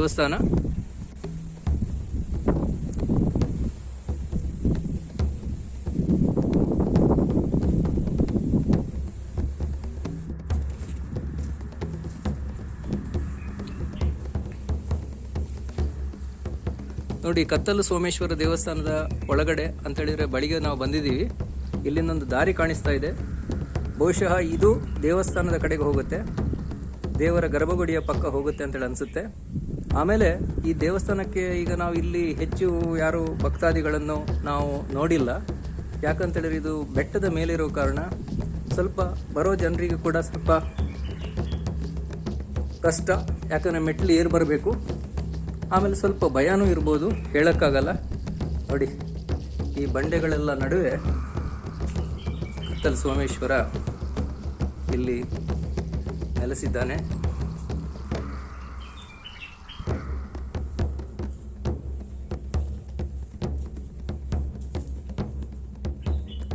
ದೇವಸ್ಥಾನ ನೋಡಿ, ಕತ್ತಲು ಸೋಮೇಶ್ವರ ದೇವಸ್ಥಾನದ ಒಳಗಡೆ ಅಂತ ಹೇಳಿದ್ರೆ ಬಳಿಗೆ ನಾವು ಬಂದಿದ್ದೀವಿ. ಇಲ್ಲಿಂದೊಂದು ದಾರಿ ಕಾಣಿಸ್ತಾ ಇದೆ. ಬಹುಶಃ ಇದು ದೇವಸ್ಥಾನದ ಕಡೆಗೆ ಹೋಗುತ್ತೆ. ದೇವರ ಗರ್ಭಗುಡಿಯ ಪಕ್ಕ ಹೋಗುತ್ತೆ ಅಂತೇಳಿ ಅನಿಸುತ್ತೆ. ಆಮೇಲೆ ಈ ದೇವಸ್ಥಾನಕ್ಕೆ ಈಗ ನಾವು ಇಲ್ಲಿ ಹೆಚ್ಚು ಯಾರು ಭಕ್ತಾದಿಗಳನ್ನು ನಾವು ನೋಡಿಲ್ಲ. ಯಾಕಂತೇಳಿದ್ರೆ ಇದು ಬೆಟ್ಟದ ಮೇಲಿರೋ ಕಾರಣ ಸ್ವಲ್ಪ ಬರೋ ಜನರಿಗೆ ಕೂಡ ಸ್ವಲ್ಪ ಕಷ್ಟ. ಯಾಕಂದರೆ ಮೆಟ್ಲು ಏರ್ ಬರಬೇಕು. ಆಮೇಲೆ ಸ್ವಲ್ಪ ಭಯನೂ ಇರ್ಬೋದು, ಹೇಳೋಕ್ಕಾಗಲ್ಲ. ನೋಡಿ, ಈ ಬಂಡೆಗಳೆಲ್ಲ ನಡುವೆ ಕತ್ತಲ್ ಸೋಮೇಶ್ವರ ಇಲ್ಲಿ ನೆಲೆಸಿದ್ದಾನೆ.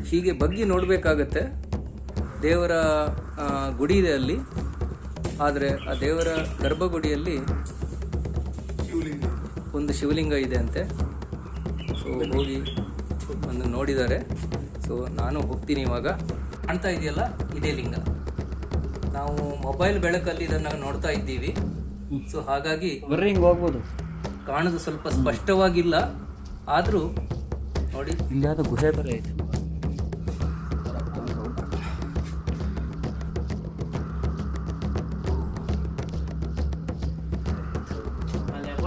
ಹೀಗೆ ಬಗ್ಗಿ ನೋಡಬೇಕಾಗತ್ತೆ. ದೇವರ ಗುಡಿ ಇದೆ ಅಲ್ಲಿ. ಆದರೆ ಆ ದೇವರ ಗರ್ಭಗುಡಿಯಲ್ಲಿ ಒಂದು ಶಿವಲಿಂಗ ಇದೆ ಅಂತೆ. ಸೊ ಹೋಗಿ ಒಂದು ನೋಡಿದ್ದಾರೆ. ಸೊ ನಾನು ಹೋಗ್ತೀನಿ ಇವಾಗ. ಕಾಣ್ತಾ ಇದೆಯಲ್ಲ ಇದೇ ಲಿಂಗ. ನಾವು ಮೊಬೈಲ್ ಬೆಳಕಲ್ಲಿ ಇದನ್ನು ನೋಡ್ತಾ ಇದ್ದೀವಿ. ಸೊ ಹಾಗಾಗಿ ಹೋಗ್ಬೋದು. ಕಾಣೋದು ಸ್ವಲ್ಪ ಸ್ಪಷ್ಟವಾಗಿಲ್ಲ. ಆದರೂ ನೋಡಿ. ಇಲ್ಲಿ ಯಾವ್ದೋ ಗುಹೆ ಬರ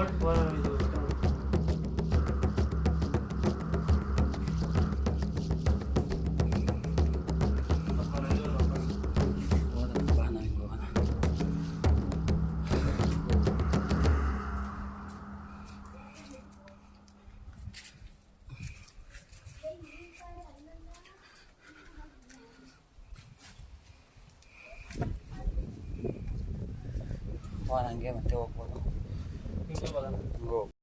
ಐತೆ ಬಾ ನಾವು ಹಿಂಗೆ ಹೋಗೋಣ ಹಂಗೆ ಮತ್ತೆ ಹೋಗ್ಬೋದು ಹಿಂಗೆ ಹೋಗ್-